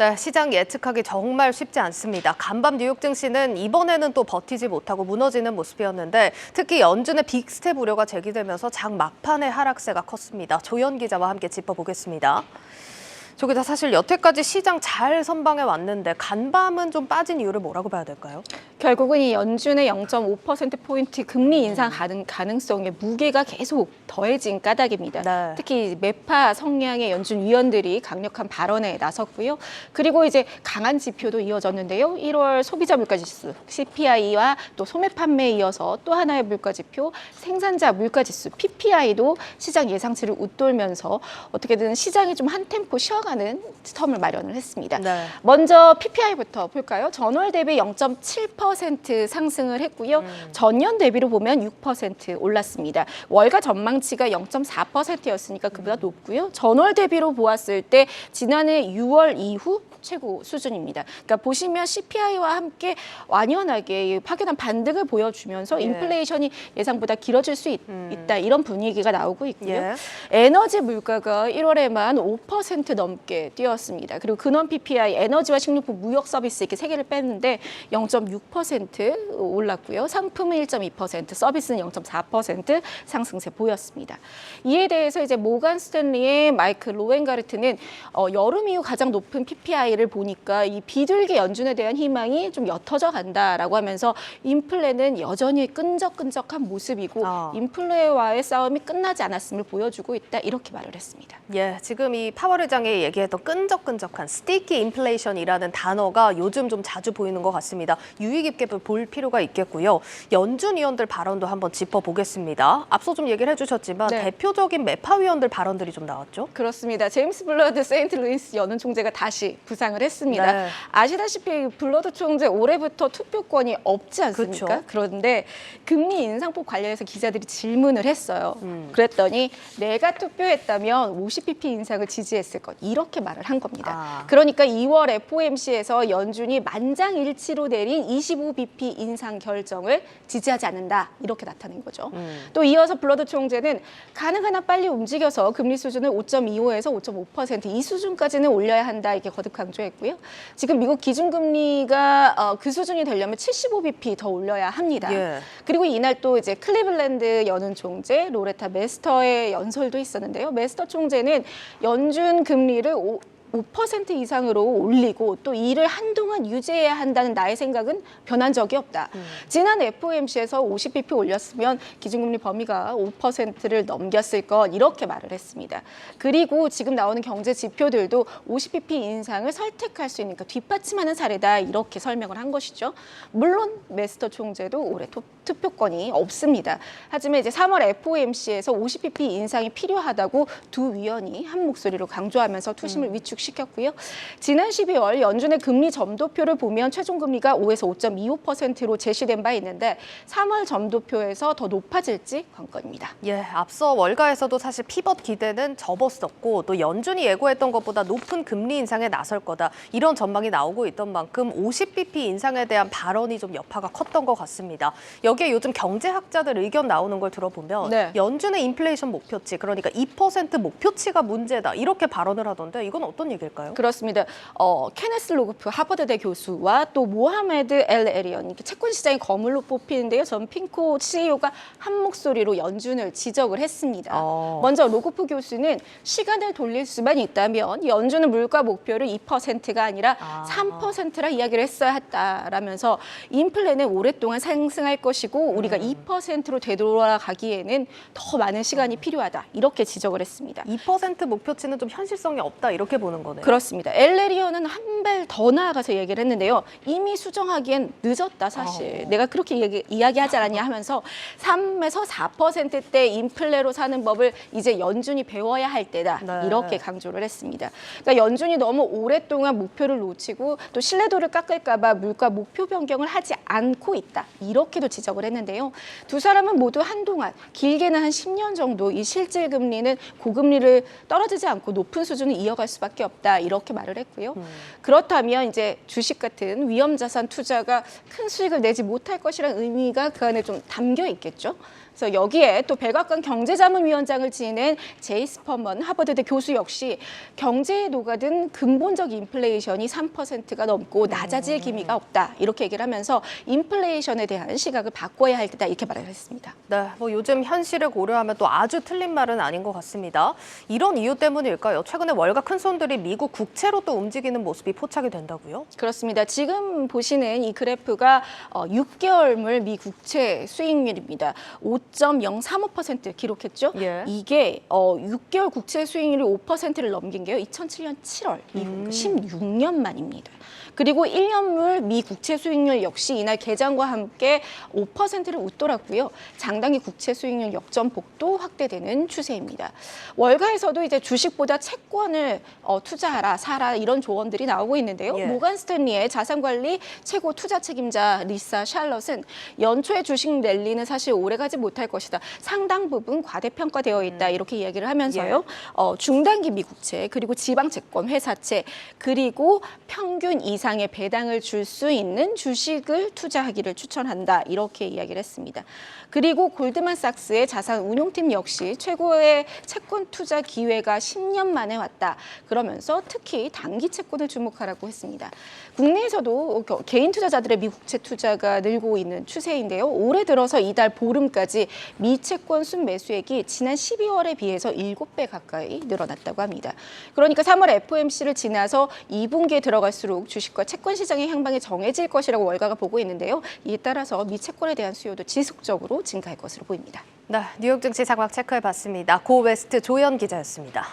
네, 시장 예측하기 정말 쉽지 않습니다. 간밤 뉴욕 증시는 이번에는 또 버티지 못하고 무너지는 모습이었는데 특히 연준의 빅스텝 우려가 제기되면서 장 막판의 하락세가 컸습니다. 조현 기자와 함께 짚어보겠습니다. 저기다 사실 여태까지 시장 잘 선방해 왔는데 간밤은 좀 빠진 이유를 뭐라고 봐야 될까요? 결국은 이 연준의 0.5%포인트 금리 인상 가능, 가능성에 무게가 계속 더해진 까닭입니다. 네. 특히 매파 성향의 연준 위원들이 강력한 발언에 나섰고요. 그리고 이제 강한 지표도 이어졌는데요. 1월 소비자 물가지수 CPI와 또 소매 판매에 이어서 또 하나의 물가지표 생산자 물가지수 PPI도 시장 예상치를 웃돌면서 어떻게든 시장이 좀 한 템포 쉬어가는 텀을 마련을 했습니다. 네. 먼저 PPI부터 볼까요? 전월 대비 0.7% 상승을 했고요. 전년 대비로 보면 6% 올랐습니다. 월가 전망치가 0.4%였으니까 그보다 높고요. 전월 대비로 보았을 때 지난해 6월 이후 최고 수준입니다. 그러니까 보시면 CPI와 함께 완연하게 이 파견한 반등을 보여주면서 예. 인플레이션이 예상보다 길어질 수 있, 다 이런 분위기가 나오고 있고요. 예. 에너지 물가가 1월에만 5% 넘게 뛰었습니다. 그리고 근원 PPI 에너지와 식료품 무역 서비스 이렇게 세 개를 뺐는데 0.6% 올랐고요. 상품은 1.2%, 서비스는 0.4% 상승세 보였습니다. 이에 대해서 이제 모간 스탠리의 마이크 로엔가르트는 어, 여름 이후 가장 높은 PPI를 보니까 이 비둘기 연준에 대한 희망이 좀 옅어져 간다라고 하면서 인플레는 여전히 끈적끈적한 모습이고 아. 인플레와의 싸움이 끝나지 않았음을 보여주고 있다 이렇게 말을 했습니다. 예, 지금 이 파월 의장이 얘기했던 끈적끈적한 스티키 인플레이션이라는 단어가 요즘 좀 자주 보이는 것 같습니다. 유의 깊게 볼 필요가 있겠고요. 연준 위원들 발언도 한번 짚어보겠습니다. 앞서 좀 얘기를 해주셨지만 네. 대표적인 매파 위원들 발언들이 좀 나왔죠. 그렇습니다. 제임스 블러드 세인트 루이스 연은 총재가 다시 부상을 했습니다. 네. 아시다시피 블러드 총재 올해부터 투표권이 없지 않습니까? 그쵸. 그런데 금리 인상폭 관련해서 기자들이 질문을 했어요. 음. 그랬더니 내가 투표했다면 50bp 인상을 지지했을 것 이렇게 말을 한 겁니다. 아. 그러니까 2월 FOMC에서 연준이 만장일치로 내린 25bp 인상 결정을 지지하지 않는다 이렇게 나타낸 거죠. 음. 또 이어서 블러드 총재는 가능한 한 빨리 움직여서 금리 수준을 5.25에서 5.5%이 수준까지는 올려야 한다 이렇게 거듭 강조했고요. 지금 미국 기준금리가 어, 그 수준이 되려면 75bp 더 올려야 합니다. 예. 그리고 이날 또 이제 클리블랜드 연은 총재 로레타 메스터의 연설도 있었는데요. 메스터 총재는 연준 금리를 오, 5% 이상으로 올리고 또 이를 한동안 유지해야 한다는 나의 생각은 변한 적이 없다. 지난 FOMC에서 50bp 올렸으면 기준금리 범위가 5%를 넘겼을 것 이렇게 말을 했습니다. 그리고 지금 나오는 경제 지표들도 50bp 인상을 설득할 수 있는 그러니까 뒷받침하는 사례다 이렇게 설명을 한 것이죠. 물론 메스터 총재도 올해 투, 투표권이 없습니다. 하지만 이제 3월 FOMC에서 50bp 인상이 필요하다고 두 위원이 한 목소리로 강조하면서 투심을 위축 시켰고요. 지난 12월 연준의 금리 점도표를 보면 최종 금리가 5에서 5.25%로 제시된 바 있는데 3월 점도표에서 더 높아질지 관건입니다. 예, 앞서 월가에서도 사실 피벗 기대는 접었었고 또 연준이 예고했던 것보다 높은 금리 인상에 나설 거다 이런 전망이 나오고 있던 만큼 50bp 인상에 대한 발언이 좀 여파가 컸던 것 같습니다. 여기에 요즘 경제학자들 의견 나오는 걸 들어보면 네. 연준의 인플레이션 목표치 그러니까 2% 목표치가 문제다 이렇게 발언을 하던데 이건 어떤 얘기일까요? 그렇습니다. 어, 케네스 로그프 하버드대 교수와 또 모하메드 엘 에리언 이렇게 채권 시장의 거물로 뽑히는데요. 전 핑코 CEO가 한 목소리로 연준을 지적을 했습니다. 어. 먼저 로그프 교수는 시간을 돌릴 수만 있다면 연준은 물가 목표를 2%가 아니라 아. 3%라 이야기를 했어야 했다라면서 인플레는 오랫동안 상승할 것이고 우리가 음. 2%로 되돌아가기에는 더 많은 시간이 필요하다 이렇게 지적을 했습니다. 2% 목표치는 좀 현실성이 없다 이렇게 보는 거네요. 그렇습니다. 엘레리온은 한발 더 나아가서 얘기를 했는데요. 이미 수정하기엔 늦었다 사실. 어. 내가 그렇게 얘기, 이야기하지 않았냐 하면서 3에서 4%대 인플레로 사는 법을 이제 연준이 배워야 할 때다. 네. 이렇게 강조를 했습니다. 그러니까 연준이 너무 오랫동안 목표를 놓치고 또 신뢰도를 깎을까 봐 물가 목표 변경을 하지 않고 있다. 이렇게도 지적을 했는데요. 두 사람은 모두 한동안 길게는 한 10년 정도 이 실질 금리는 고금리를 떨어지지 않고 높은 수준을 이어갈 수밖에 없다. 이렇게 말을 했고요. 그렇다면 이제 주식 같은 위험 자산 투자가 큰 수익을 내지 못할 것이라는 의미가 그 안에 좀 담겨 있겠죠. 그래서 여기에 또 백악관 경제자문위원장을 지낸 제이스 퍼먼 하버드대 교수 역시 경제에 녹아든 근본적 인플레이션이 3%가 넘고 낮아질 기미가 없다 이렇게 얘기를 하면서 인플레이션에 대한 시각을 바꿔야 할 때다 이렇게 말을 했습니다. 네, 뭐 요즘 현실을 고려하면 또 아주 틀린 말은 아닌 것 같습니다. 이런 이유 때문일까요? 최근에 월가 큰 손들이 미국 국채로 또 움직이는 모습이 포착이 된다고요? 그렇습니다. 지금 보시는 이 그래프가 어, 6개월물 미 국채 수익률입니다. 5.035% 기록했죠. 예. 이게 어, 6개월 국채 수익률이 5%를 넘긴 게요. 2007년 7월 이후 16년 만입니다. 그리고 1년물 미 국채 수익률 역시 이날 개장과 함께 5%를 웃돌았고요. 장당기 국채 수익률 역전폭도 확대되는 추세입니다. 월가에서도 이제 주식보다 채권을 어, 투자하라, 사라 이런 조언들이 나오고 있는데요. 예. 모간 스탠리의 자산관리 최고 투자 책임자 리사 샬럿은 연초에 주식 랠리는 사실 오래가지 못할 것이다. 상당 부분 과대평가되어 있다. 이렇게 이야기를 하면서요. 어, 중단기 미국채 그리고 지방채권, 회사채 그리고 평균 이상의 배당을 줄 수 있는 주식을 투자하기를 추천한다. 이렇게 이야기를 했습니다. 그리고 골드만삭스의 자산 운용팀 역시 최고의 채권 투자 기회가 10년 만에 왔다. 그러면서 특히 단기 채권을 주목하라고 했습니다. 국내에서도 겨- 개인 투자자들의 미국채 투자가 늘고 있는 추세인데요. 올해 들어서 이달 보름까지 미채권 순매수액이 지난 12월에 비해서 7배 가까이 늘어났다고 합니다. 그러니까 3월 FOMC를 지나서 2분기에 들어갈수록 주식과 채권 시장의 향방이 정해질 것이라고 월가가 보고 있는데요. 이에 따라서 미채권에 대한 수요도 지속적으로 증가할 것으로 보입니다. 네, 뉴욕 증시 상황 체크해 봤습니다. 고 웨스트 조연 기자였습니다.